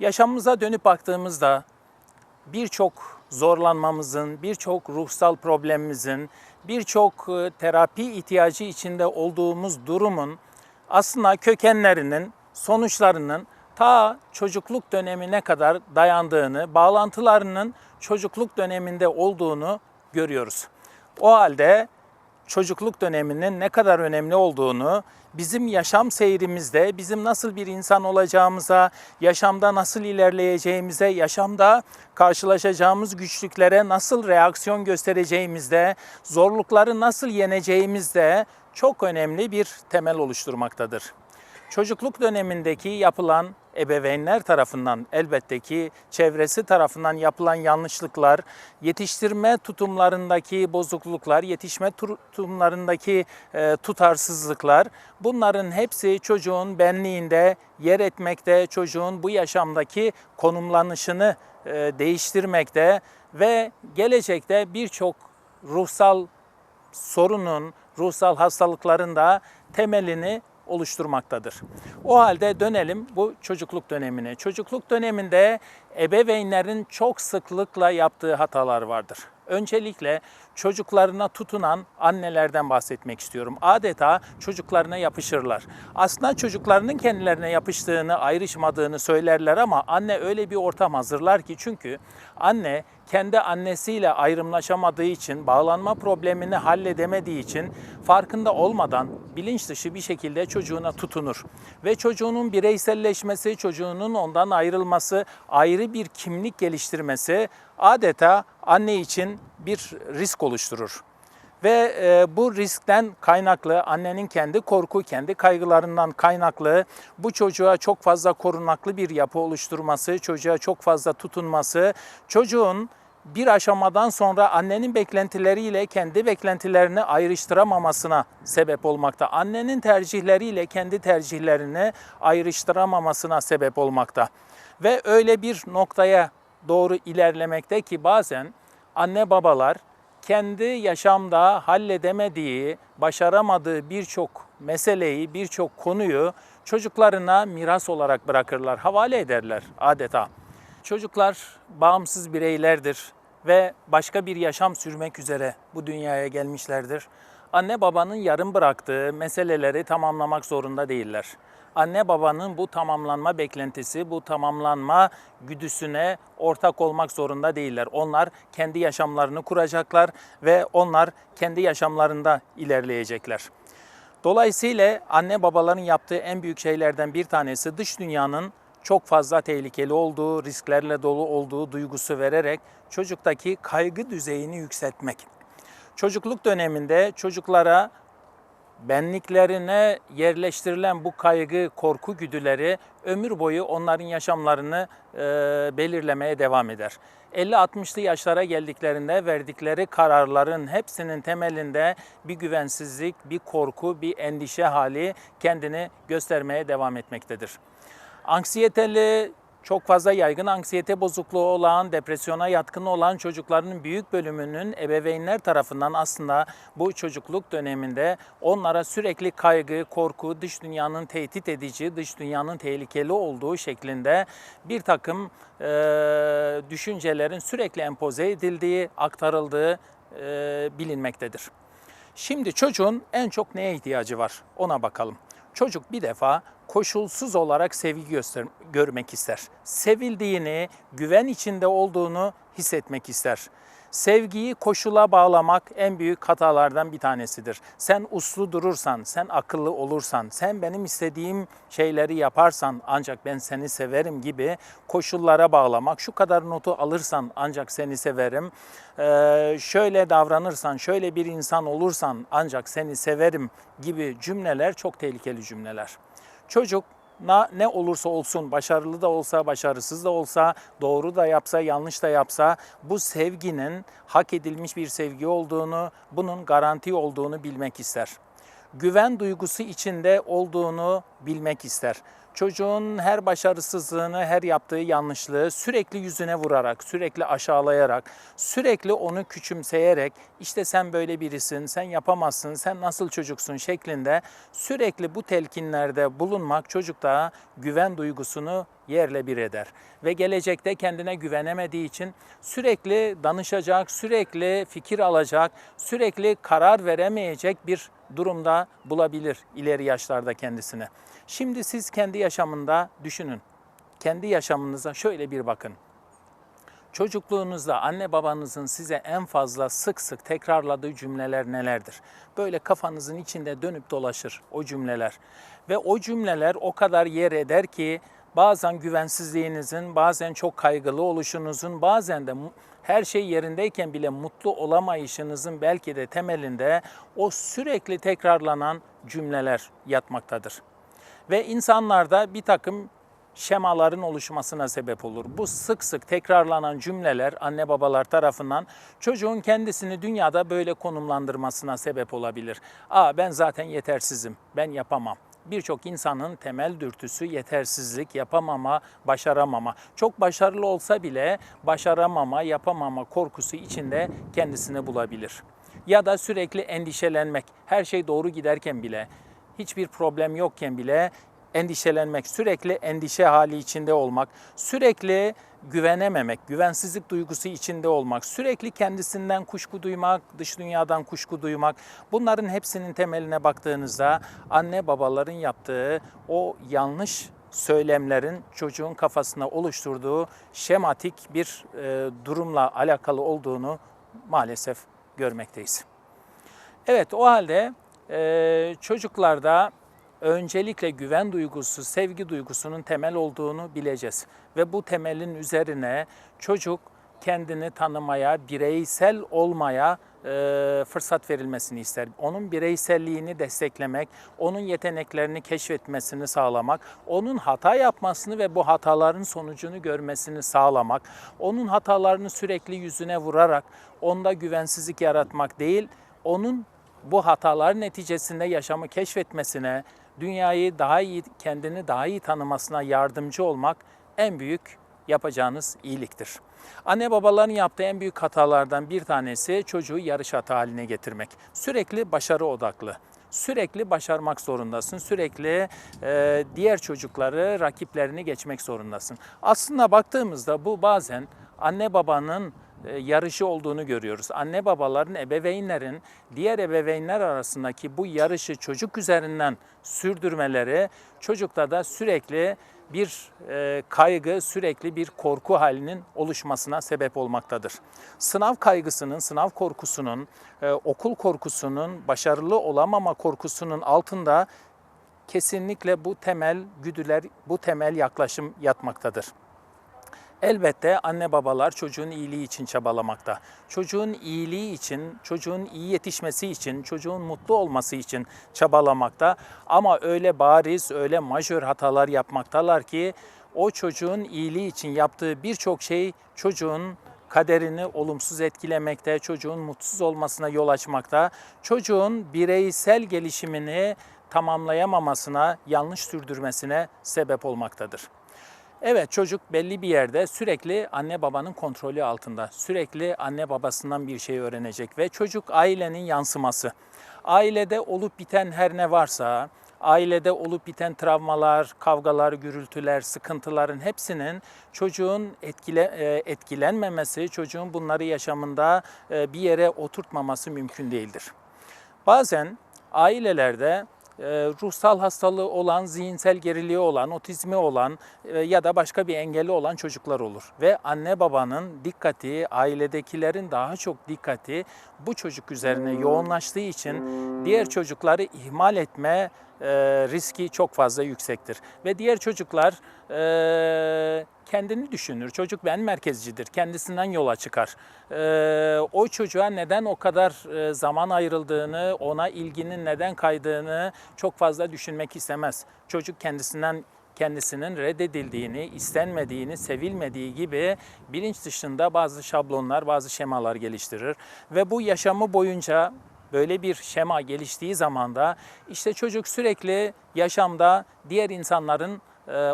Yaşamımıza dönüp baktığımızda birçok zorlanmamızın, birçok ruhsal problemimizin, birçok e, terapi ihtiyacı içinde olduğumuz durumun aslında kökenlerinin, sonuçlarının ta çocukluk dönemine kadar dayandığını, bağlantılarının çocukluk döneminde olduğunu görüyoruz. O halde çocukluk döneminin ne kadar önemli olduğunu, bizim yaşam seyrimizde, bizim nasıl bir insan olacağımıza, yaşamda nasıl ilerleyeceğimize, yaşamda karşılaşacağımız güçlüklere nasıl reaksiyon göstereceğimizde, zorlukları nasıl yeneceğimizde çok önemli bir temel oluşturmaktadır. Çocukluk dönemindeki yapılan ebeveynler tarafından elbette ki çevresi tarafından yapılan yanlışlıklar, yetiştirme tutumlarındaki bozukluklar, yetişme tutumlarındaki e, tutarsızlıklar bunların hepsi çocuğun benliğinde yer etmekte, çocuğun bu yaşamdaki konumlanışını e, değiştirmekte ve gelecekte birçok ruhsal sorunun, ruhsal hastalıkların da temelini oluşturmaktadır. O halde dönelim bu çocukluk dönemine. Çocukluk döneminde ebeveynlerin çok sıklıkla yaptığı hatalar vardır. Öncelikle çocuklarına tutunan annelerden bahsetmek istiyorum. Adeta çocuklarına yapışırlar. Aslında çocuklarının kendilerine yapıştığını, ayrışmadığını söylerler ama anne öyle bir ortam hazırlar ki çünkü anne kendi annesiyle ayrımlaşamadığı için, bağlanma problemini halledemediği için farkında olmadan bilinç dışı bir şekilde çocuğuna tutunur. Ve çocuğunun bireyselleşmesi, çocuğunun ondan ayrılması, ayrı bir kimlik geliştirmesi adeta anne için bir risk oluşturur. Ve e, bu riskten kaynaklı, annenin kendi korku, kendi kaygılarından kaynaklı bu çocuğa çok fazla korunaklı bir yapı oluşturması, çocuğa çok fazla tutunması, çocuğun bir aşamadan sonra annenin beklentileriyle kendi beklentilerini ayrıştıramamasına sebep olmakta. Annenin tercihleriyle kendi tercihlerini ayrıştıramamasına sebep olmakta. Ve öyle bir noktaya doğru ilerlemekte ki bazen anne babalar kendi yaşamda halledemediği, başaramadığı birçok meseleyi, birçok konuyu çocuklarına miras olarak bırakırlar, havale ederler adeta. Çocuklar bağımsız bireylerdir ve başka bir yaşam sürmek üzere bu dünyaya gelmişlerdir. Anne babanın yarım bıraktığı meseleleri tamamlamak zorunda değiller. Anne babanın bu tamamlanma beklentisi, bu tamamlanma güdüsüne ortak olmak zorunda değiller. Onlar kendi yaşamlarını kuracaklar ve onlar kendi yaşamlarında ilerleyecekler. Dolayısıyla anne babaların yaptığı en büyük şeylerden bir tanesi dış dünyanın çok fazla tehlikeli olduğu, risklerle dolu olduğu duygusu vererek çocuktaki kaygı düzeyini yükseltmek. Çocukluk döneminde çocuklara benliklerine yerleştirilen bu kaygı, korku güdüleri ömür boyu onların yaşamlarını e, belirlemeye devam eder. 50-60'lı yaşlara geldiklerinde verdikleri kararların hepsinin temelinde bir güvensizlik, bir korku, bir endişe hali kendini göstermeye devam etmektedir. Anksiyeteli, çok fazla yaygın anksiyete bozukluğu olan, depresyona yatkın olan çocukların büyük bölümünün ebeveynler tarafından aslında bu çocukluk döneminde onlara sürekli kaygı, korku, dış dünyanın tehdit edici, dış dünyanın tehlikeli olduğu şeklinde bir takım e, düşüncelerin sürekli empoze edildiği, aktarıldığı e, bilinmektedir. Şimdi çocuğun en çok neye ihtiyacı var ona bakalım. Çocuk bir defa koşulsuz olarak sevgi göster görmek ister. Sevildiğini, güven içinde olduğunu hissetmek ister. Sevgiyi koşula bağlamak en büyük hatalardan bir tanesidir. Sen uslu durursan, sen akıllı olursan, sen benim istediğim şeyleri yaparsan ancak ben seni severim gibi koşullara bağlamak, şu kadar notu alırsan ancak seni severim, ee, şöyle davranırsan, şöyle bir insan olursan ancak seni severim gibi cümleler çok tehlikeli cümleler. Çocuk ne olursa olsun, başarılı da olsa, başarısız da olsa, doğru da yapsa, yanlış da yapsa bu sevginin hak edilmiş bir sevgi olduğunu, bunun garanti olduğunu bilmek ister. Güven duygusu içinde olduğunu bilmek ister. Çocuğun her başarısızlığını, her yaptığı yanlışlığı sürekli yüzüne vurarak, sürekli aşağılayarak, sürekli onu küçümseyerek işte sen böyle birisin, sen yapamazsın, sen nasıl çocuksun şeklinde sürekli bu telkinlerde bulunmak çocukta güven duygusunu yerle bir eder. Ve gelecekte kendine güvenemediği için sürekli danışacak, sürekli fikir alacak, sürekli karar veremeyecek bir durumda bulabilir ileri yaşlarda kendisini. Şimdi siz kendi yaşamında düşünün. Kendi yaşamınıza şöyle bir bakın. Çocukluğunuzda anne babanızın size en fazla sık sık tekrarladığı cümleler nelerdir? Böyle kafanızın içinde dönüp dolaşır o cümleler. Ve o cümleler o kadar yer eder ki bazen güvensizliğinizin, bazen çok kaygılı oluşunuzun, bazen de her şey yerindeyken bile mutlu olamayışınızın belki de temelinde o sürekli tekrarlanan cümleler yatmaktadır. Ve insanlarda bir takım şemaların oluşmasına sebep olur. Bu sık sık tekrarlanan cümleler anne babalar tarafından çocuğun kendisini dünyada böyle konumlandırmasına sebep olabilir. Aa ben zaten yetersizim, ben yapamam. Birçok insanın temel dürtüsü yetersizlik, yapamama, başaramama. Çok başarılı olsa bile başaramama, yapamama korkusu içinde kendisini bulabilir. Ya da sürekli endişelenmek, her şey doğru giderken bile, hiçbir problem yokken bile endişelenmek, sürekli endişe hali içinde olmak, sürekli güvenememek, güvensizlik duygusu içinde olmak, sürekli kendisinden kuşku duymak, dış dünyadan kuşku duymak. Bunların hepsinin temeline baktığınızda anne babaların yaptığı o yanlış söylemlerin çocuğun kafasına oluşturduğu şematik bir e, durumla alakalı olduğunu maalesef görmekteyiz. Evet o halde e, çocuklarda öncelikle güven duygusu, sevgi duygusunun temel olduğunu bileceğiz. Ve bu temelin üzerine çocuk kendini tanımaya, bireysel olmaya e, fırsat verilmesini ister. Onun bireyselliğini desteklemek, onun yeteneklerini keşfetmesini sağlamak, onun hata yapmasını ve bu hataların sonucunu görmesini sağlamak, onun hatalarını sürekli yüzüne vurarak onda güvensizlik yaratmak değil, onun bu hatalar neticesinde yaşamı keşfetmesine, dünyayı daha iyi, kendini daha iyi tanımasına yardımcı olmak en büyük yapacağınız iyiliktir. Anne babaların yaptığı en büyük hatalardan bir tanesi çocuğu yarış atı haline getirmek. Sürekli başarı odaklı. Sürekli başarmak zorundasın. Sürekli e, diğer çocukları, rakiplerini geçmek zorundasın. Aslında baktığımızda bu bazen anne babanın yarışı olduğunu görüyoruz. Anne babaların, ebeveynlerin diğer ebeveynler arasındaki bu yarışı çocuk üzerinden sürdürmeleri çocukta da sürekli bir e, kaygı, sürekli bir korku halinin oluşmasına sebep olmaktadır. Sınav kaygısının, sınav korkusunun, e, okul korkusunun, başarılı olamama korkusunun altında kesinlikle bu temel güdüler, bu temel yaklaşım yatmaktadır. Elbette anne babalar çocuğun iyiliği için çabalamakta. Çocuğun iyiliği için, çocuğun iyi yetişmesi için, çocuğun mutlu olması için çabalamakta. Ama öyle bariz, öyle majör hatalar yapmaktalar ki o çocuğun iyiliği için yaptığı birçok şey çocuğun kaderini olumsuz etkilemekte, çocuğun mutsuz olmasına yol açmakta, çocuğun bireysel gelişimini tamamlayamamasına, yanlış sürdürmesine sebep olmaktadır. Evet çocuk belli bir yerde sürekli anne babanın kontrolü altında. Sürekli anne babasından bir şey öğrenecek ve çocuk ailenin yansıması. Ailede olup biten her ne varsa, ailede olup biten travmalar, kavgalar, gürültüler, sıkıntıların hepsinin çocuğun etkile, e, etkilenmemesi, çocuğun bunları yaşamında e, bir yere oturtmaması mümkün değildir. Bazen ailelerde ruhsal hastalığı olan, zihinsel geriliği olan, otizmi olan e, ya da başka bir engeli olan çocuklar olur. Ve anne babanın dikkati, ailedekilerin daha çok dikkati bu çocuk üzerine yoğunlaştığı için diğer çocukları ihmal etme e, riski çok fazla yüksektir. Ve diğer çocuklar e, kendini düşünür. Çocuk ben merkezcidir. Kendisinden yola çıkar. E, o çocuğa neden o kadar e, zaman ayrıldığını, ona ilginin neden kaydığını çok fazla düşünmek istemez. Çocuk kendisinden kendisinin reddedildiğini, istenmediğini, sevilmediği gibi bilinç dışında bazı şablonlar, bazı şemalar geliştirir. Ve bu yaşamı boyunca böyle bir şema geliştiği zaman da işte çocuk sürekli yaşamda diğer insanların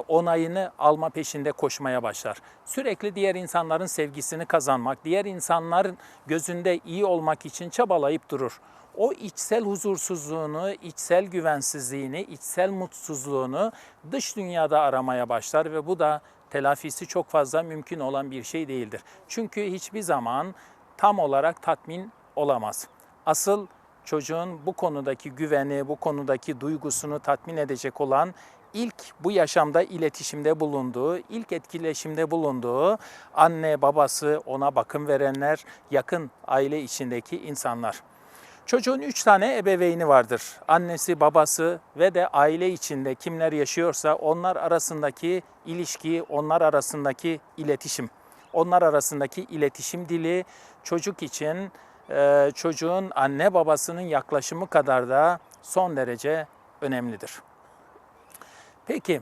onayını alma peşinde koşmaya başlar. Sürekli diğer insanların sevgisini kazanmak, diğer insanların gözünde iyi olmak için çabalayıp durur. O içsel huzursuzluğunu, içsel güvensizliğini, içsel mutsuzluğunu dış dünyada aramaya başlar ve bu da telafisi çok fazla mümkün olan bir şey değildir. Çünkü hiçbir zaman tam olarak tatmin olamaz. Asıl çocuğun bu konudaki güveni, bu konudaki duygusunu tatmin edecek olan ilk bu yaşamda iletişimde bulunduğu, ilk etkileşimde bulunduğu anne, babası, ona bakım verenler, yakın aile içindeki insanlar. Çocuğun üç tane ebeveyni vardır. Annesi, babası ve de aile içinde kimler yaşıyorsa onlar arasındaki ilişki, onlar arasındaki iletişim. Onlar arasındaki iletişim dili çocuk için e, çocuğun anne babasının yaklaşımı kadar da son derece önemlidir. Peki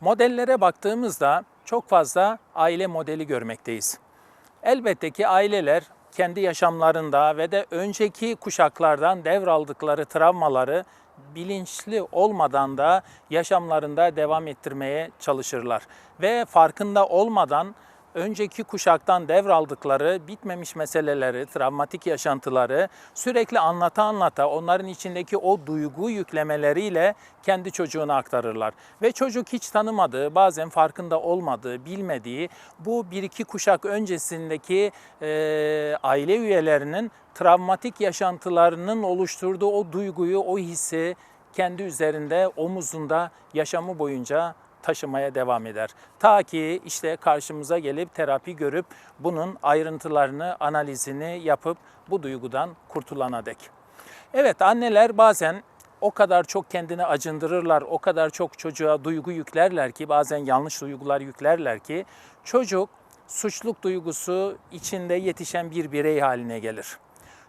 modellere baktığımızda çok fazla aile modeli görmekteyiz. Elbette ki aileler kendi yaşamlarında ve de önceki kuşaklardan devraldıkları travmaları bilinçli olmadan da yaşamlarında devam ettirmeye çalışırlar. Ve farkında olmadan önceki kuşaktan devraldıkları bitmemiş meseleleri, travmatik yaşantıları sürekli anlata anlata onların içindeki o duygu yüklemeleriyle kendi çocuğuna aktarırlar. Ve çocuk hiç tanımadığı, bazen farkında olmadığı, bilmediği bu bir iki kuşak öncesindeki e, aile üyelerinin travmatik yaşantılarının oluşturduğu o duyguyu, o hissi kendi üzerinde, omuzunda yaşamı boyunca taşımaya devam eder. Ta ki işte karşımıza gelip terapi görüp bunun ayrıntılarını, analizini yapıp bu duygudan kurtulana dek. Evet anneler bazen o kadar çok kendini acındırırlar, o kadar çok çocuğa duygu yüklerler ki bazen yanlış duygular yüklerler ki çocuk suçluk duygusu içinde yetişen bir birey haline gelir.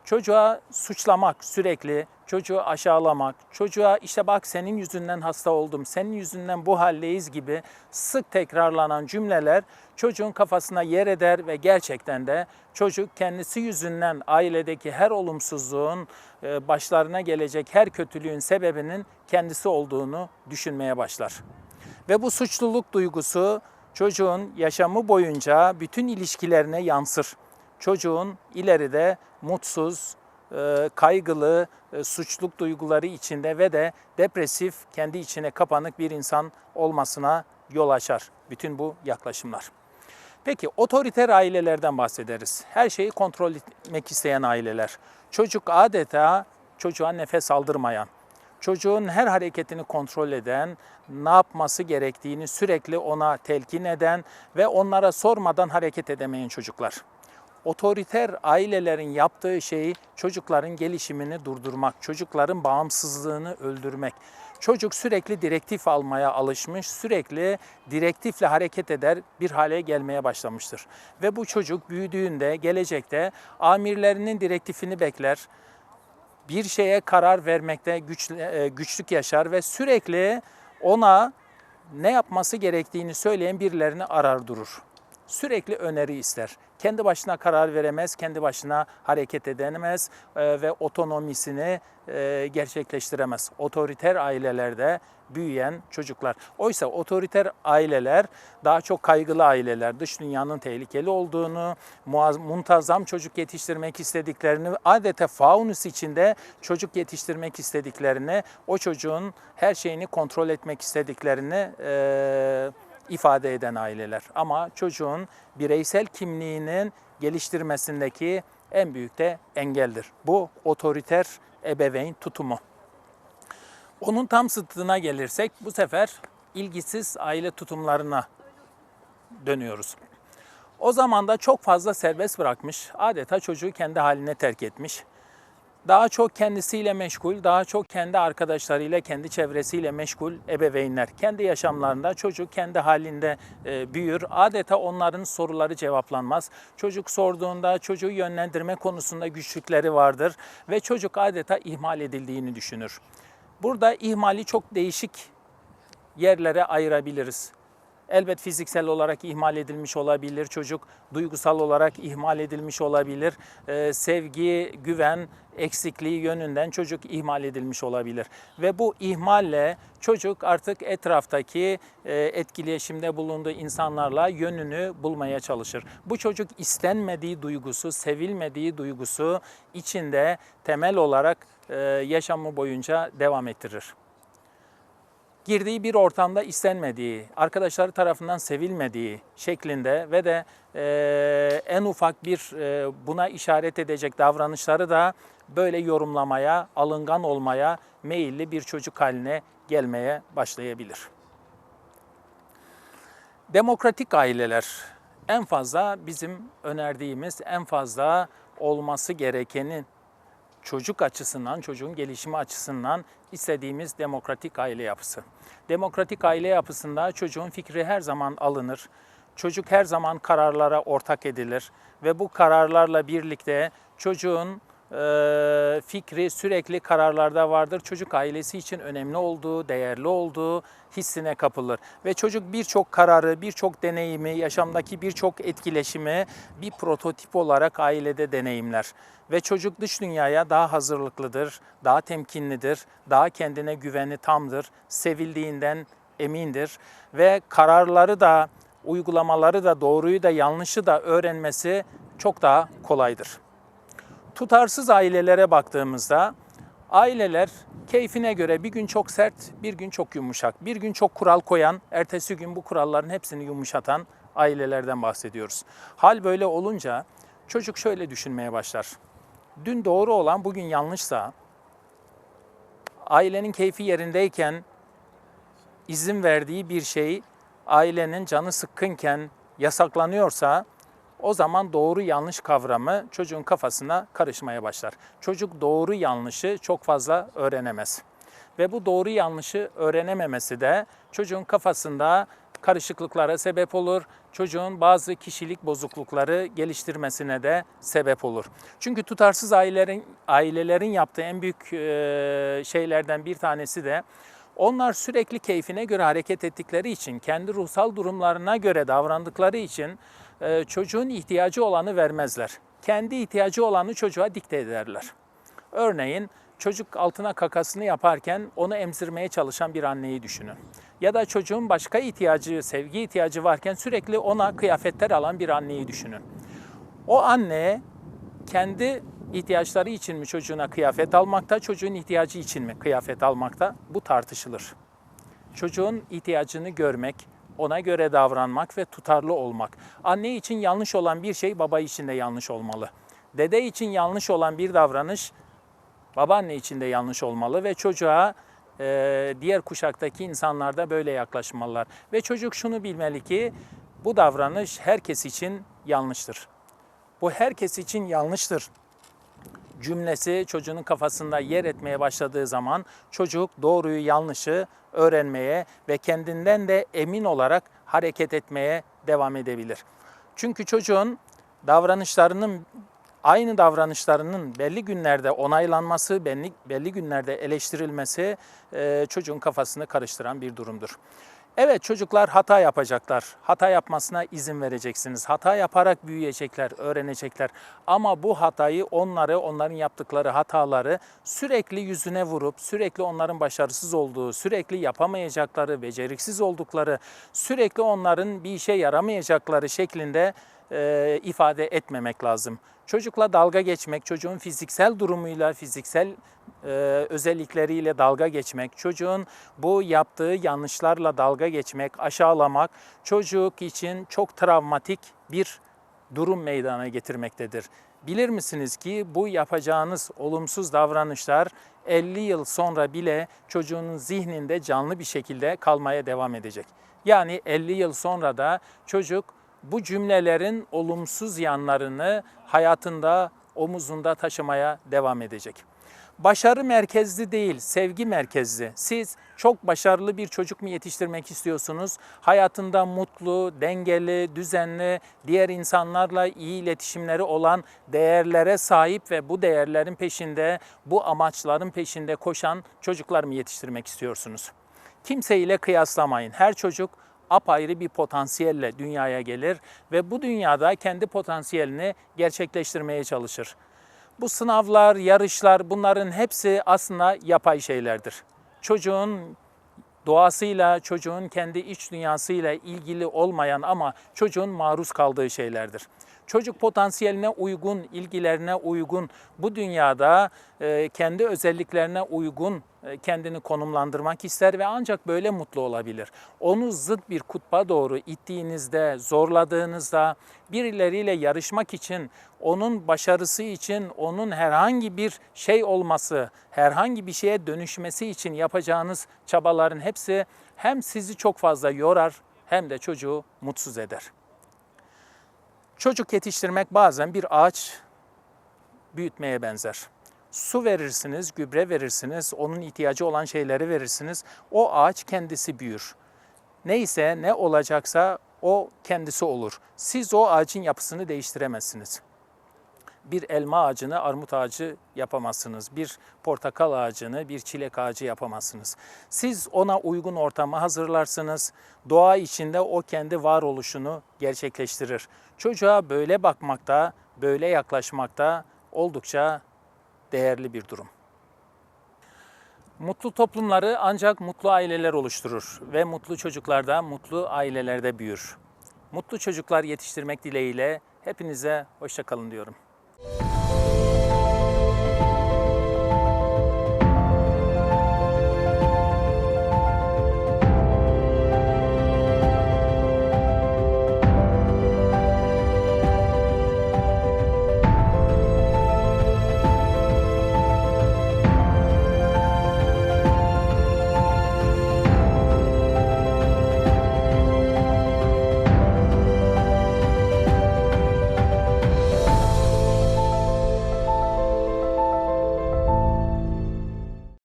Çocuğa suçlamak sürekli, çocuğu aşağılamak, çocuğa işte bak senin yüzünden hasta oldum, senin yüzünden bu haldeyiz gibi sık tekrarlanan cümleler çocuğun kafasına yer eder ve gerçekten de çocuk kendisi yüzünden ailedeki her olumsuzluğun e, başlarına gelecek her kötülüğün sebebinin kendisi olduğunu düşünmeye başlar. Ve bu suçluluk duygusu çocuğun yaşamı boyunca bütün ilişkilerine yansır çocuğun ileride mutsuz, e, kaygılı, e, suçluluk duyguları içinde ve de depresif, kendi içine kapanık bir insan olmasına yol açar bütün bu yaklaşımlar. Peki otoriter ailelerden bahsederiz. Her şeyi kontrol etmek isteyen aileler. Çocuk adeta çocuğa nefes aldırmayan, çocuğun her hareketini kontrol eden, ne yapması gerektiğini sürekli ona telkin eden ve onlara sormadan hareket edemeyen çocuklar otoriter ailelerin yaptığı şeyi çocukların gelişimini durdurmak, çocukların bağımsızlığını öldürmek. Çocuk sürekli direktif almaya alışmış, sürekli direktifle hareket eder bir hale gelmeye başlamıştır. Ve bu çocuk büyüdüğünde, gelecekte amirlerinin direktifini bekler, bir şeye karar vermekte güç, e, güçlük yaşar ve sürekli ona ne yapması gerektiğini söyleyen birilerini arar durur. Sürekli öneri ister kendi başına karar veremez, kendi başına hareket edemez e, ve otonomisini e, gerçekleştiremez. Otoriter ailelerde büyüyen çocuklar. Oysa otoriter aileler daha çok kaygılı aileler, dış dünyanın tehlikeli olduğunu, muntazam çocuk yetiştirmek istediklerini, adeta faunus içinde çocuk yetiştirmek istediklerini, o çocuğun her şeyini kontrol etmek istediklerini e, ifade eden aileler. Ama çocuğun bireysel kimliğinin geliştirmesindeki en büyük de engeldir. Bu otoriter ebeveyn tutumu. Onun tam zıttına gelirsek bu sefer ilgisiz aile tutumlarına dönüyoruz. O zaman da çok fazla serbest bırakmış, adeta çocuğu kendi haline terk etmiş daha çok kendisiyle meşgul, daha çok kendi arkadaşlarıyla, kendi çevresiyle meşgul ebeveynler. Kendi yaşamlarında çocuk kendi halinde e, büyür. Adeta onların soruları cevaplanmaz. Çocuk sorduğunda çocuğu yönlendirme konusunda güçlükleri vardır ve çocuk adeta ihmal edildiğini düşünür. Burada ihmali çok değişik yerlere ayırabiliriz. Elbet fiziksel olarak ihmal edilmiş olabilir çocuk, duygusal olarak ihmal edilmiş olabilir, Ee, sevgi, güven eksikliği yönünden çocuk ihmal edilmiş olabilir. Ve bu ihmalle çocuk artık etraftaki e, etkileşimde bulunduğu insanlarla yönünü bulmaya çalışır. Bu çocuk istenmediği duygusu, sevilmediği duygusu içinde temel olarak e, yaşamı boyunca devam ettirir girdiği bir ortamda istenmediği, arkadaşları tarafından sevilmediği şeklinde ve de e, en ufak bir e, buna işaret edecek davranışları da böyle yorumlamaya, alıngan olmaya meyilli bir çocuk haline gelmeye başlayabilir. Demokratik aileler en fazla bizim önerdiğimiz en fazla olması gerekenin çocuk açısından, çocuğun gelişimi açısından istediğimiz demokratik aile yapısı. Demokratik aile yapısında çocuğun fikri her zaman alınır. Çocuk her zaman kararlara ortak edilir ve bu kararlarla birlikte çocuğun fikri sürekli kararlarda vardır. Çocuk ailesi için önemli olduğu, değerli olduğu hissine kapılır. Ve çocuk birçok kararı, birçok deneyimi, yaşamdaki birçok etkileşimi bir prototip olarak ailede deneyimler. Ve çocuk dış dünyaya daha hazırlıklıdır, daha temkinlidir, daha kendine güveni tamdır, sevildiğinden emindir ve kararları da uygulamaları da doğruyu da yanlışı da öğrenmesi çok daha kolaydır. Tutarsız ailelere baktığımızda aileler keyfine göre bir gün çok sert, bir gün çok yumuşak, bir gün çok kural koyan, ertesi gün bu kuralların hepsini yumuşatan ailelerden bahsediyoruz. Hal böyle olunca çocuk şöyle düşünmeye başlar. Dün doğru olan bugün yanlışsa, ailenin keyfi yerindeyken izin verdiği bir şey ailenin canı sıkkınken yasaklanıyorsa o zaman doğru yanlış kavramı çocuğun kafasına karışmaya başlar. Çocuk doğru yanlışı çok fazla öğrenemez. Ve bu doğru yanlışı öğrenememesi de çocuğun kafasında karışıklıklara sebep olur. Çocuğun bazı kişilik bozuklukları geliştirmesine de sebep olur. Çünkü tutarsız ailelerin ailelerin yaptığı en büyük e, şeylerden bir tanesi de onlar sürekli keyfine göre hareket ettikleri için, kendi ruhsal durumlarına göre davrandıkları için e, çocuğun ihtiyacı olanı vermezler. Kendi ihtiyacı olanı çocuğa dikte ederler. Örneğin çocuk altına kakasını yaparken onu emzirmeye çalışan bir anneyi düşünün. Ya da çocuğun başka ihtiyacı, sevgi ihtiyacı varken sürekli ona kıyafetler alan bir anneyi düşünün. O anne kendi ihtiyaçları için mi çocuğuna kıyafet almakta, çocuğun ihtiyacı için mi kıyafet almakta? Bu tartışılır. Çocuğun ihtiyacını görmek, ona göre davranmak ve tutarlı olmak. Anne için yanlış olan bir şey baba için de yanlış olmalı. Dede için yanlış olan bir davranış babaanne için de yanlış olmalı ve çocuğa e, diğer kuşaktaki insanlar da böyle yaklaşmalılar. Ve çocuk şunu bilmeli ki bu davranış herkes için yanlıştır. Bu herkes için yanlıştır cümlesi çocuğun kafasında yer etmeye başladığı zaman çocuk doğruyu yanlışı öğrenmeye ve kendinden de emin olarak hareket etmeye devam edebilir. Çünkü çocuğun davranışlarının aynı davranışlarının belli günlerde onaylanması, belli, belli günlerde eleştirilmesi e, çocuğun kafasını karıştıran bir durumdur. Evet çocuklar hata yapacaklar. Hata yapmasına izin vereceksiniz. Hata yaparak büyüyecekler, öğrenecekler. Ama bu hatayı onları, onların yaptıkları hataları sürekli yüzüne vurup, sürekli onların başarısız olduğu, sürekli yapamayacakları, beceriksiz oldukları, sürekli onların bir işe yaramayacakları şeklinde e, ifade etmemek lazım. Çocukla dalga geçmek, çocuğun fiziksel durumuyla, fiziksel e, özellikleriyle dalga geçmek, çocuğun bu yaptığı yanlışlarla dalga geçmek, aşağılamak çocuk için çok travmatik bir durum meydana getirmektedir. Bilir misiniz ki bu yapacağınız olumsuz davranışlar 50 yıl sonra bile çocuğun zihninde canlı bir şekilde kalmaya devam edecek. Yani 50 yıl sonra da çocuk bu cümlelerin olumsuz yanlarını hayatında omuzunda taşımaya devam edecek. Başarı merkezli değil, sevgi merkezli. Siz çok başarılı bir çocuk mu yetiştirmek istiyorsunuz? Hayatında mutlu, dengeli, düzenli, diğer insanlarla iyi iletişimleri olan değerlere sahip ve bu değerlerin peşinde, bu amaçların peşinde koşan çocuklar mı yetiştirmek istiyorsunuz? Kimseyle kıyaslamayın. Her çocuk apayrı bir potansiyelle dünyaya gelir ve bu dünyada kendi potansiyelini gerçekleştirmeye çalışır. Bu sınavlar, yarışlar bunların hepsi aslında yapay şeylerdir. Çocuğun doğasıyla, çocuğun kendi iç dünyasıyla ilgili olmayan ama çocuğun maruz kaldığı şeylerdir. Çocuk potansiyeline uygun, ilgilerine uygun, bu dünyada e, kendi özelliklerine uygun e, kendini konumlandırmak ister ve ancak böyle mutlu olabilir. Onu zıt bir kutba doğru ittiğinizde, zorladığınızda, birileriyle yarışmak için, onun başarısı için, onun herhangi bir şey olması, herhangi bir şeye dönüşmesi için yapacağınız çabaların hepsi hem sizi çok fazla yorar hem de çocuğu mutsuz eder. Çocuk yetiştirmek bazen bir ağaç büyütmeye benzer. Su verirsiniz, gübre verirsiniz, onun ihtiyacı olan şeyleri verirsiniz. O ağaç kendisi büyür. Neyse ne olacaksa o kendisi olur. Siz o ağacın yapısını değiştiremezsiniz. Bir elma ağacını armut ağacı yapamazsınız. Bir portakal ağacını bir çilek ağacı yapamazsınız. Siz ona uygun ortamı hazırlarsınız. Doğa içinde o kendi varoluşunu gerçekleştirir. Çocuğa böyle bakmakta, böyle yaklaşmakta oldukça değerli bir durum. Mutlu toplumları ancak mutlu aileler oluşturur ve mutlu çocuklar da mutlu ailelerde büyür. Mutlu çocuklar yetiştirmek dileğiyle hepinize hoşçakalın diyorum.